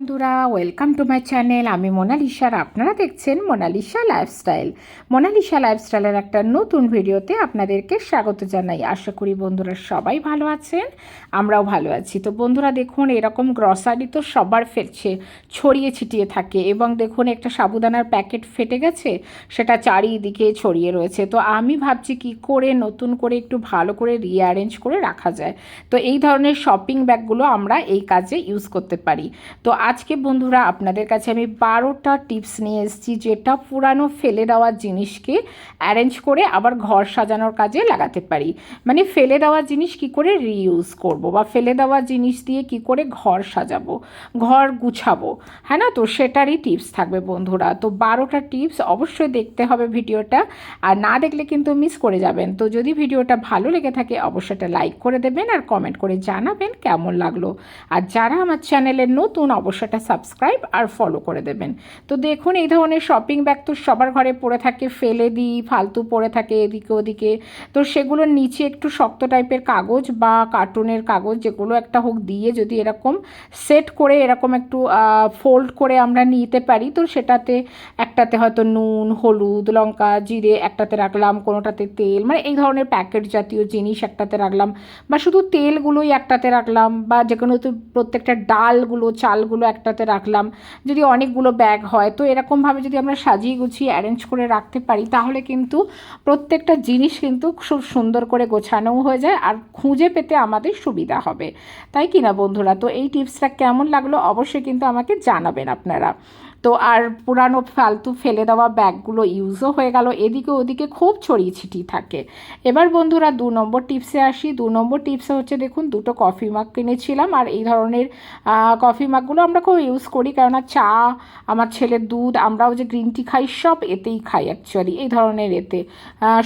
বন্ধুরা welcome to my channel আমি মোনালিসার আপনারা দেখছেন মোনালিসা লাইফস্টাইল মোনালিসা লাইফস্টাইলের একটা নতুন ভিডিওতে আপনাদেরকে স্বাগত জানাই। আশা করি বন্ধুরা সবাই ভালো আছেন, আমরাও ভালো আছি। তো বন্ধুরা দেখুন, এরকম গ্রসারি তো সবার ফেলছে, ছড়িয়ে ছিটিয়ে থাকে এবং দেখুন, একটা সাবুদানার প্যাকেট ফেটে গেছে, সেটা চারিদিকে ছড়িয়ে রয়েছে। তো আমি ভাবছি কি করে নতুন করে একটু ভালো করে রিঅ্যারেঞ্জ করে রাখা যায়। তো এই ধরনের শপিং ব্যাগগুলো আমরা এই কাজে ইউজ করতে পারি। তো আজকে বন্ধুরা আপনাদের কাছে আমি বারোটা টিপস নিয়ে এসেছি, যেটা পুরানো ফেলে দেওয়া জিনিসকে অ্যারেঞ্জ করে আবার ঘর সাজানোর কাজে লাগাতে পারি। মানে ফেলে দেওয়া জিনিস কি করে রিইউজ করব বা ফেলে দেওয়া জিনিস দিয়ে কি করে ঘর সাজাবো, ঘর গুছাবো। হ্যাঁ না? তো সেটারই টিপস থাকবে বন্ধুরা। তো বারোটা টিপস অবশ্যই দেখতে হবে ভিডিওটা। আর না দেখলে কিন্তু মিস করে যাবেন। তো যদি ভিডিওটা ভালো লেগে থাকে, অবশ্যই একটা লাইক করে দেবেন আর কমেন্ট করে জানাবেন কেমন লাগল। আর যারা আমার চ্যানেলে নতুন, অবশ্যই একটা সাবস্ক্রাইব আর ফলো করে দেবেন। তো দেখুন, এই ধরনের শপিং ব্যাগ তো সবার ঘরে পড়ে থাকে, ফেলে দিই, ফালতু পড়ে থাকে এদিকে ওদিকে। তো সেগুলোর নিচে একটু শক্ত টাইপের কাগজ বা কার্টুনের কাগজ, যেগুলো একটা হোক দিয়ে যদি এরকম সেট করে এরকম একটু ফোল্ড করে আমরা নিতে পারি, তো সেটাতে একটাতে হয়তো নুন, হলুদ, লঙ্কা, জিরে একটাতে রাখলাম, কোনোটাতে তেল মানে এই ধরনের প্যাকেট জাতীয় জিনিস একটাতে রাখলাম। বা শুধু তেলগুলোই একটাতে রাখলাম, বা যে কোনো প্রত্যেকটা ডালগুলো, চালগুলো একটাতে রাখলাম। যদি অনেকগুলো ব্যাগ হয়, তো এরকমভাবে যদি আমরা সাজিয়ে গুছিয়ে অ্যারেঞ্জ করে রাখতে পারি, তাহলে কিন্তু প্রত্যেকটা জিনিস কিন্তু খুব সুন্দর করে গোছানোও হয়ে যায় আর খুঁজে পেতে আমাদের সুবিধা হবে। তাই কি না বন্ধুরা? তো এই টিপসটা কেমন লাগল? অবশ্যই কিন্তু আমাকে জানাবেন আপনারা। তো আর পুরানো ফালতু ফেলে দেওয়া ব্যাগগুলো ইউজও হয়ে গেল। এদিকে ওদিকে খুব ছড়িয়ে ছিটিয়ে থাকে। এবার বন্ধুরা দু নম্বর টিপসে আসি। দু নম্বর টিপসে হচ্ছে দেখুন, দুটো কফি মাগ কিনেছিলাম। আর এই ধরনের কফি মাগগুলো আমরা খুব ইউজ করি। কেননা চা, আমার ছেলের দুধ, আমরাও যে গ্রিন টি খাই, সব এতেই খাই অ্যাকচুয়ালি এই ধরনের এতে।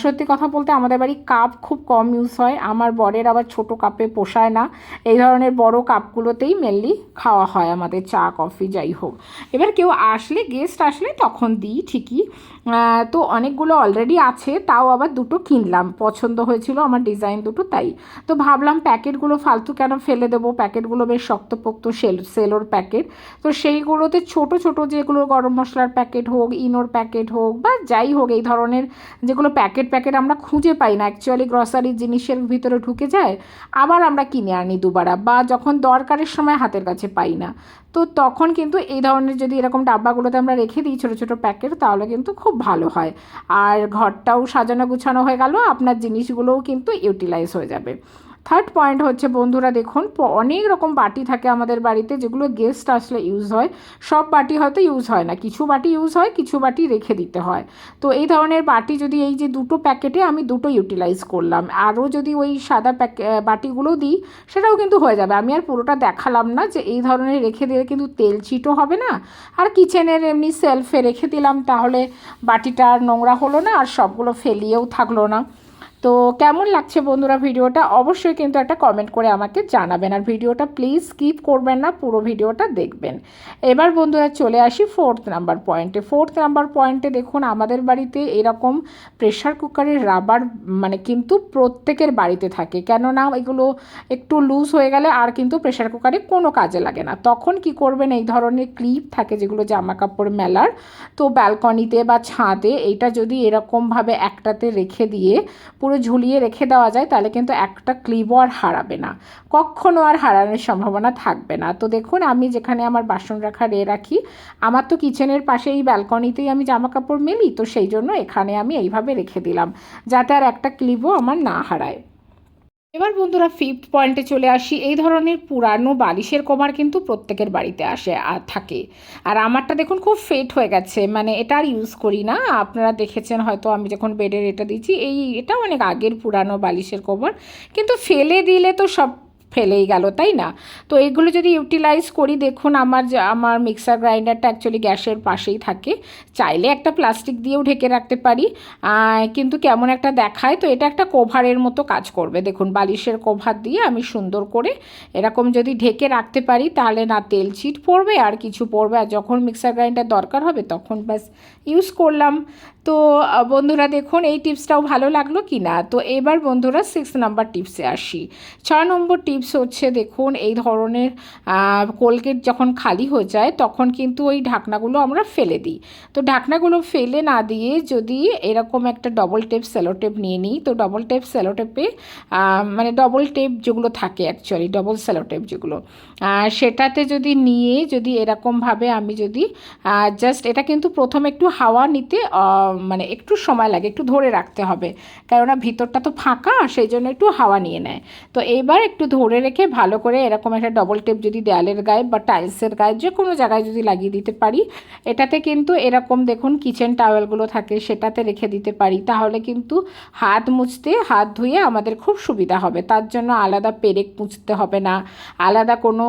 সত্যি কথা বলতে আমাদের বাড়ি কাপ খুব কম ইউজ হয়। আমার বরের আবার ছোট কাপে পোষায় না। এই ধরনের বড় কাপগুলোতেই মেনলি খাওয়া হয় আমাদের চা কফি যাই হোক। এবার কেউ আসলে গেস্ট আসলে তখন দিই ঠিকই। তো অনেকগুলো অলরেডি আছে, তাও আবার দুটো কিনলাম। পছন্দ হয়েছিল আমার ডিজাইন দুটো, তাই। তো ভাবলাম প্যাকেটগুলো ফালতু কেন ফেলে দেবো? প্যাকেটগুলো বেশ শক্তপোক্ত সেল সেলোর প্যাকেট তো সেইগুলোতে ছোট ছোট যেগুলো গরম মশলার প্যাকেট হোক ইনোর প্যাকেট হোক, বা যাই হোক, এই ধরনের যেগুলো প্যাকেট প্যাকেট আমরা খুঁজে পাই না। অ্যাকচুয়ালি গ্রসারি জিনিসের ভিতরে ঢুকে যায়, আবার আমরা কিনে আনি দুবারা, বা যখন দরকারের সময় হাতের কাছে পাই না। তো তখন কিন্তু এই ধরনের যদি এরকম ডাব্বাগুলোতে আমরা রেখে দিই ছোটো ছোটো প্যাকেট তাহলে কিন্তু খুব ভালো হয়। আর ঘরটাও সাজানো গুছানো হয়ে গেল আপনার জিনিসগুলোও কিন্তু ইউটিলাইজ হয়ে যাবে। থার্ড পয়েন্ট হচ্ছে বন্ধুরা দেখুন অনেক রকম বাটি থাকে আমাদের বাড়িতে যেগুলো গেস্ট আসলে ইউজ হয়। সব বাটি হয়তো ইউজ হয় না। কিছু বাটি ইউজ হয়, কিছু বাটি রেখে দিতে হয়। তো এই ধরনের বাটি যদি এই যে দুটো প্যাকেটে আমি দুটো ইউটিলাইজ করলাম। আরও যদি ওই সাদা প্যাকে বাটিগুলো দিই, সেটাও কিন্তু হয়ে যাবে। আমি আর পুরোটা দেখালাম না যে এই ধরনের রেখে দিলে কিন্তু তেল চিটও হবে না। আর কিচেনের এমনি সেলফে রেখে দিলাম, তাহলে বাটিটা আর নোংরা হলো না আর সবগুলো ফেলিয়েও থাকল না। তো কেমন লাগছে বন্ধুরা ভিডিওটা? অবশ্যই কিন্তু একটা কমেন্ট করে আমাকে জানাবেন। আর ভিডিওটা প্লিজ স্কিপ করবেন না, পুরো ভিডিওটা দেখবেন। এবার বন্ধুরা চলে আসি ফোর্থ নাম্বার পয়েন্টে ফোর্থ নাম্বার পয়েন্টে দেখুন, আমাদের বাড়িতে এরকম প্রেশার কুকারের রাবার মানে কিন্তু প্রত্যেকের বাড়িতে থাকে। কেননা এগুলো একটু লুজ হয়ে গেলে আর কিন্তু প্রেশার কুকারে কোনো কাজে লাগে না। তখন কি করবেন, এই ধরনের ক্লিপ থাকে যেগুলো জামা কাপড় মেলার, তো ব্যালকনিতে বা ছাদে এইটা যদি এরকমভাবে একটাতে রেখে দিয়ে পুরো ঝুলিয়ে রেখে দেওয়া যায়, তাহলে কিন্তু একটা ক্লিবও আর হারাবে না। কখনও আর হারানোর সম্ভাবনা থাকবে না। তো দেখুন, আমি যেখানে আমার বাসন রাখা রে রাখি, আমার তো কিচেনের পাশে এই ব্যালকনিতেই আমি জামা কাপড় মেলি, তো সেই জন্য এখানে আমি এইভাবে রেখে দিলাম, যাতে আর একটা ক্লিপও আমার না হারায়। এবার বন্ধুরা ফিফথ পয়েন্টে চলে আসি। এই ধরনের পুরানো বালিশের কভার কিন্তু প্রত্যেকের বাড়িতে আসে আর থাকে। আর আমারটা দেখুন খুব ফেট হয়ে গেছে মানে এটা আর ইউজ করি না। আপনারা দেখেছেন হয়তো আমি যখন বেডের এটা দিচ্ছি এই এটা অনেক আগের পুরানো বালিশের কভার। কিন্তু ফেলে দিলে তো সব ফেলেই গেল, তাই না? তো এগুলো যদি ইউটিলাইজ করি, দেখুন আমার আমার মিক্সার গ্রাইন্ডারটা অ্যাকচুয়ালি গ্যাসের পাশেই থাকে। চাইলে একটা প্লাস্টিক দিয়েও ঢেকে রাখতে পারি। কিন্তু কেমন একটা দেখায় তো এটা একটা কোভারের মতো কাজ করবে। দেখুন, বালিশের কোভার দিয়ে আমি সুন্দর করে এরকম যদি ঢেকে রাখতে পারি, তাহলে না তেল ছিট পড়বে, আর কিছু পড়বে। আর যখন মিক্সার গ্রাইন্ডার দরকার হবে, তখন ব্যাস ইউজ করলাম। তো বন্ধুরা দেখুন, এই টিপসটাও ভালো লাগল কি না? তো এবার বন্ধুরা সিক্স নাম্বার টিপসে আসি। ছ নম্বর টিপস হচ্ছে দেখুন, এই ধরনের কোলগেট যখন খালি হয়ে যায়, তখন কিন্তু ওই ঢাকনাগুলো আমরা ফেলে দিই। তো ঢাকনাগুলো ফেলে না দিয়ে যদি এরকম একটা ডবল টেপ সেলো টেপ নিয়ে নিই, তো ডবল টেপ সেলো টেপে মানে ডবল টেপ যেগুলো থাকে অ্যাকচুয়ালি ডবল সেলো টেপ যেগুলো সেটাতে যদি নিয়ে যদি এরকমভাবে আমি যদি জাস্ট এটা কিন্তু প্রথমে একটু হাওয়া নিতে মানে একটু সময় লাগে, একটু ধরে রাখতে হবে। কেননা ভিতরটা তো ফাঁকা, সেই জন্য একটু হাওয়া নিয়ে নেয়। তো এইবার একটু ধরে রেখে ভালো করে এরকম একটা ডবল টেপ যদি দেয়ালের গায়ে বা টাইলসের গায়ে যে কোনো জায়গায় যদি লাগিয়ে দিতে পারি, এটাতে কিন্তু এরকম দেখুন কিচেন টাওয়েলগুলো থাকে, সেটাতে রেখে দিতে পারি। তাহলে কিন্তু হাত মুছতে, হাত ধুয়ে আমাদের খুব সুবিধা হবে। তার জন্য আলাদা পেরেক মুছতে হবে না। আলাদা কোনো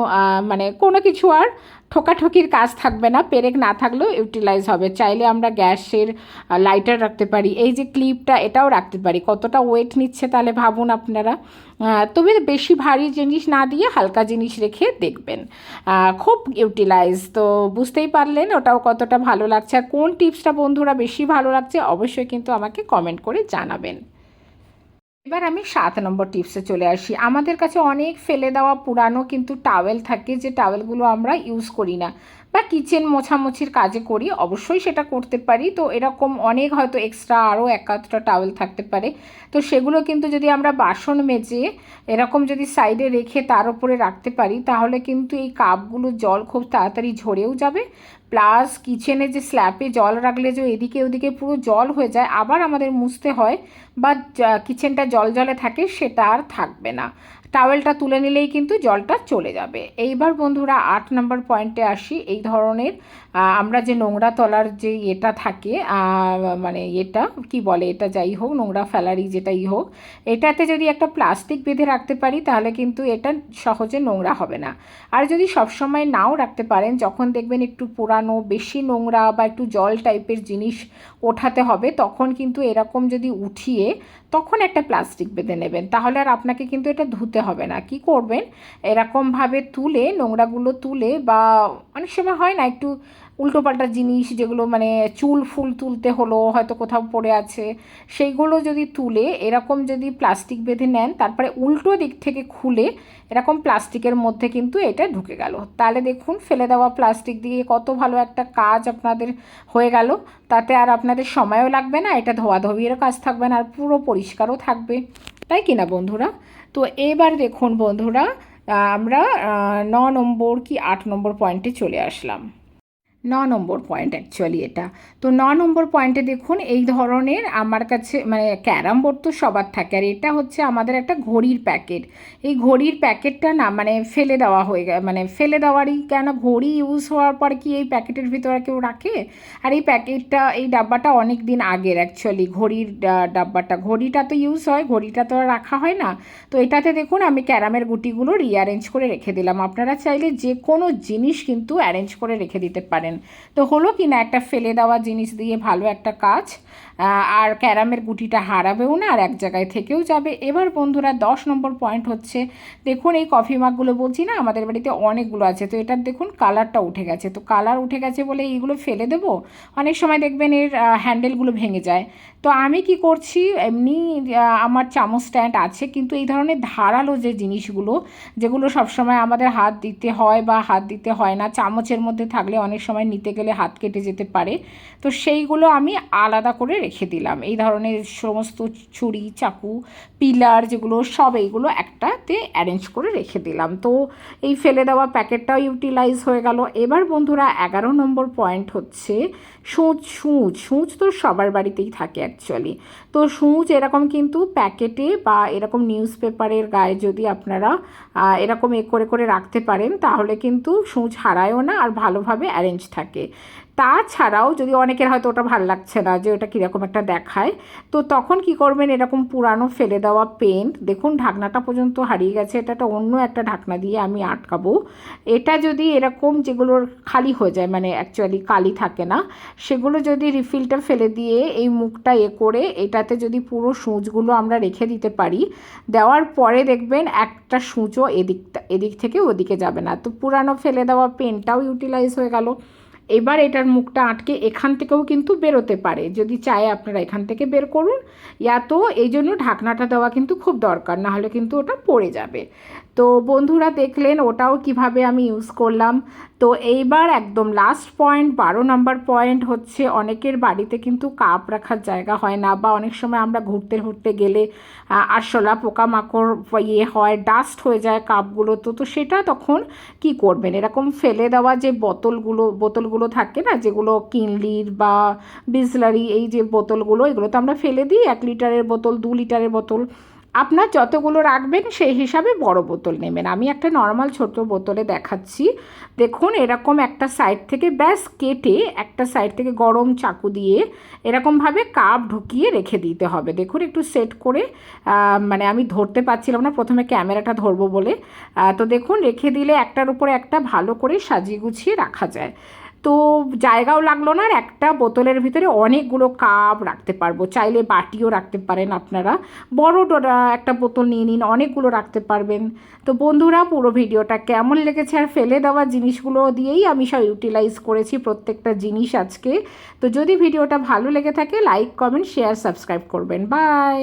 মানে কোনো কিছু আর ঠোকাঠকির কাজ থাকবে না, পেরেক না থাকলেও ইউটিলাইজ হবে। চাইলে আমরা গ্যাসের লাইটার রাখতে পারি। এই যে ক্লিপটা এটাও রাখতে পারি। কতটা ওয়েট নিচ্ছে তাহলে ভাবুন আপনারা। তবে বেশি ভারী জিনিস না দিয়ে হালকা জিনিস রেখে দেখবেন। খুব ইউটিলাইজ তো বুঝতেই পারলেন ওটাও কতটা ভালো লাগছে। আর কোন টিপসটা বন্ধুরা বেশি ভালো লাগছে, অবশ্যই কিন্তু আমাকে কমেন্ট করে জানাবেন। এবার আমি সাত নম্বর টিপসে চলে আসি। আমাদের কাছে অনেক ফেলে দেওয়া পুরানো কিন্তু টাওয়েল থাকে যে টাওয়েলগুলো আমরা ইউজ করি না বা কিচেন মোছামুছির কাজে করি, অবশ্যই সেটা করতে পারি। তো এরকম অনেক হয়তো এক্সট্রা আরও একাধটা টাওয়েল থাকতে পারে। তো সেগুলো কিন্তু যদি আমরা বাসন মেজে এরকম যদি সাইডে রেখে তার উপরে রাখতে পারি, তাহলে কিন্তু এই কাপগুলো জল খুব তাড়াতাড়ি ঝরেও যাবে প্লাস কিচেনে যে স্ল্যাপে জল রাখলে যে এদিকে ওদিকে পুরো জল হয়ে যায়, আবার আমাদের মুছতে হয় বা কিচেনটা জল জলে থাকে সেটা আর থাকবে না। টাওয়েলটা তুলে নিলেই কিন্তু জলটা চলে যাবে। এইবার বন্ধুরা আট নম্বর পয়েন্টে আসি, এই ধরনের আমরা যে নোংরা তলার যে এটা থাকে মানে এটা কি বলে এটা যাই হোক, নোংরা ফেলারি যেটাই হোক, এটাতে যদি একটা প্লাস্টিক বেঁধে রাখতে পারি তাহলে কিন্তু এটা সহজে নোংরা হবে না। আর যদি সবসময় নাও রাখতে পারেন, যখন দেখবেন একটু পুরানো বেশি নোংরা বা একটু জল টাইপের জিনিস ওঠাতে হবে, তখন কিন্তু এরকম যদি উঠিয়ে তখন একটা প্লাস্টিক বেঁধে নেবেন। তাহলে আর আপনাকে কিন্তু এটা ধুতে হবে না। কি করবেন? এরকমভাবে তুলে, নোংরাগুলো তুলে বা অনেক সময় হয় না একটু উল্টোপাল্টা জিনিস যেগুলো মানে চুল ফুল তুলতে হলো, হয়তো কোথাও পড়ে আছে, সেইগুলো যদি তুলে এরকম যদি প্লাস্টিক বেঁধে নেন, তারপরে উল্টো দিক থেকে খুলে এরকম প্লাস্টিকের মধ্যে কিন্তু এটা ঢুকে গেল। তাহলে দেখুন, ফেলে দেওয়া প্লাস্টিক দিয়ে কত ভালো একটা কাজ আপনাদের হয়ে গেল। তাতে আর আপনাদের সময়ও লাগবে না, এটা ধোয়াধুয়িরও কাজ থাকবে না, আর পুরো পরিষ্কারও থাকবে। তাই কিনা বন্ধুরা? তো এবার দেখুন বন্ধুরা, আমরা ন নম্বর কি আট নম্বর পয়েন্টে চলে আসলাম। ন নম্বর পয়েন্ট অ্যাকচুয়ালি এটা। তো ন নম্বর পয়েন্টে দেখুন, এই ধরনের আমার কাছে মানে ক্যারাম বোর্ড তো সবার থাকে, আর এটা হচ্ছে আমাদের একটা ঘড়ির প্যাকেট। এই ঘড়ির প্যাকেটটা না মানে ফেলে দেওয়া হয়ে গেছে মানে ফেলে দেওয়ারই কেন? ঘড়ি ইউজ হওয়ার পর কি এই প্যাকেটের ভিতরে কেউ রাখে? আর এই প্যাকেটটা, এই ডাব্বাটা অনেক দিন আগের অ্যাকচুয়ালি ঘড়ির ডাব্বাটা। ঘড়িটা তো ইউজ হয়, ঘড়িটা তো রাখা হয় না। তো এটাতে দেখুন, আমি ক্যারামের গুটিগুলো রিঅ্যারেঞ্জ করে রেখে দিলাম। আপনারা চাইলে যে কোনো জিনিস কিন্তু অ্যারেঞ্জ করে রেখে দিতে পারেন। পারেন। তো হলো কি না একটা ফেলে দেওয়া জিনিস দিয়ে ভালো একটা কাজ আর ক্যারামের গুটিটা হারাবেও না, আর এক জায়গায় থেকেও যাবে। এবার বন্ধুরা দশ নম্বর পয়েন্ট হচ্ছে, দেখুন এই কফি মাগগুলো বলছি না, আমাদের বাড়িতে অনেকগুলো আছে, তো এটার দেখুন কালারটা উঠে গেছে। তো কালার উঠে গেছে বলে এইগুলো ফেলে দেবো? অনেক সময় দেখবেন এর হ্যান্ডেলগুলো ভেঙে যায়। তো আমি কি করছি, এমনি আমার চামচ স্ট্যান্ড আছে, কিন্তু এই ধরনের ধারালো যে জিনিসগুলো, যেগুলো সবসময় আমাদের হাত দিতে হয় বা হাত দিতে হয় না, চামচের মধ্যে থাকলে অনেক সময় নিতে গেলে হাত কেটে যেতে পারে। তো সেইগুলো আমি আলাদা করে রেখে দিলাম। এই ধরনের সমস্ত ছুরি, চাকু, পিলার যেগুলো, সব এইগুলো একটাতে অ্যারেঞ্জ করে রেখে দিলাম। তো এই ফেলে দেওয়া প্যাকেটটাও ইউটিলাইজ হয়ে গেল। এবার বন্ধুরা, এগারো নম্বর পয়েন্ট হচ্ছে সূচ সূচ সূচ তো সবার বাড়িতেই থাকে অ্যাকচুয়ালি তো সূচ এরকম কিন্তু প্যাকেটে বা এরকম নিউজ পেপারের গায়ে যদি আপনারা এরকম এ করে করে রাখতে পারেন, তাহলে কিন্তু সূচ হারায়ও না আর ভালোভাবে অ্যারেঞ্জ থাকে। তাছাড়াও যদি অনেকের হয়তো ওটা ভালো লাগছে না যে ওটা কীরকম একটা দেখায়, তো তখন কি করবেন? এরকম পুরানো ফেলে দেওয়া পেন্ট দেখুন ঢাকনাটা পর্যন্ত হারিয়ে গেছে, এটা একটা অন্য একটা ঢাকনা দিয়ে আমি আটকাবো। এটা যদি এরকম যেগুলোর খালি হয়ে যায় মানে অ্যাকচুয়ালি কালি থাকে না, সেগুলো যদি রিফিলটা ফেলে দিয়ে এই মুখটা এ করে এটাতে যদি পুরো সূচগুলো আমরা রেখে দিতে পারি, দেওয়ার পরে দেখবেন একটা সূচও এদিকটা, এদিক থেকে ওদিকে যাবে না। তো পুরানো ফেলে দেওয়া পেনটাও ইউটিলাইজ হয়ে গেল। এবার এটার মুখটা আটকে এখান থেকেও কিন্তু বেরোতে পারে। যদি চায় আপনারা এখান থেকে বের করুন, ইয়া তো এই জন্য ঢাকনাটা দেওয়া কিন্তু খুব দরকার না হলে কিন্তু ওটা পড়ে যাবে। তো বন্ধুরা দেখলেন, ওটাও কীভাবে আমি ইউজ করলাম। তো এইবার একদম লাস্ট পয়েন্ট বারো নম্বর পয়েন্ট হচ্ছে অনেকের বাড়িতে কিন্তু কাপ রাখার জায়গা হয় না বা অনেক সময় আমরা ঘুরতে ঘুরতে গেলে আরশোলা, পোকামাকড় ইয়ে হয় ডাস্ট হয়ে যায় কাপগুলো। তো তো সেটা তখন কি করবেন? এরকম ফেলে দেওয়া যে বোতলগুলো বোতলগুলো থাকে না, যেগুলো কিনলির বা বিসলারি, এই যে বোতলগুলো, এগুলো তো আমরা ফেলে দিই। এক লিটারের বোতল, দু লিটারের বোতল। আপনার যতগুলো রাখবেন, সেই হিসাবে বড় বোতল নেবেন। আমি একটা নর্মাল ছোট বোতলে দেখাচ্ছি। দেখুন, এরকম একটা সাইড থেকে ব্যাস কেটে একটা সাইড থেকে গরম চাকু দিয়ে এরকমভাবে কাপ ঢুকিয়ে রেখে দিতে হবে। দেখুন, একটু সেট করে মানে আমি ধরতে পারছিলাম না, প্রথমে ক্যামেরাটা ধরবো বলে। তো দেখুন, রেখে দিলে একটার উপরে একটা ভালো করে সাজিয়ে গুছিয়ে রাখা যায়। তো জায়গাও লাগল না আর একটা বোতলের ভিতরে অনেকগুলো কাপ রাখতে পারব। চাইলে বাটিও রাখতে পারেন আপনারা। বড় একটা বোতল নিয়ে নিন, অনেকগুলো রাখতে পারবেন। তো বন্ধুরা, পুরো ভিডিওটা কেমন লেগেছে আর ফেলে দেওয়া জিনিসগুলো দিয়েই আমি সব ইউটিলাইজ করেছি প্রত্যেকটা জিনিস আজকে। তো যদি ভিডিওটা ভালো লেগে থাকে লাইক কমেন্ট শেয়ার সাবস্ক্রাইব করবেন। বাই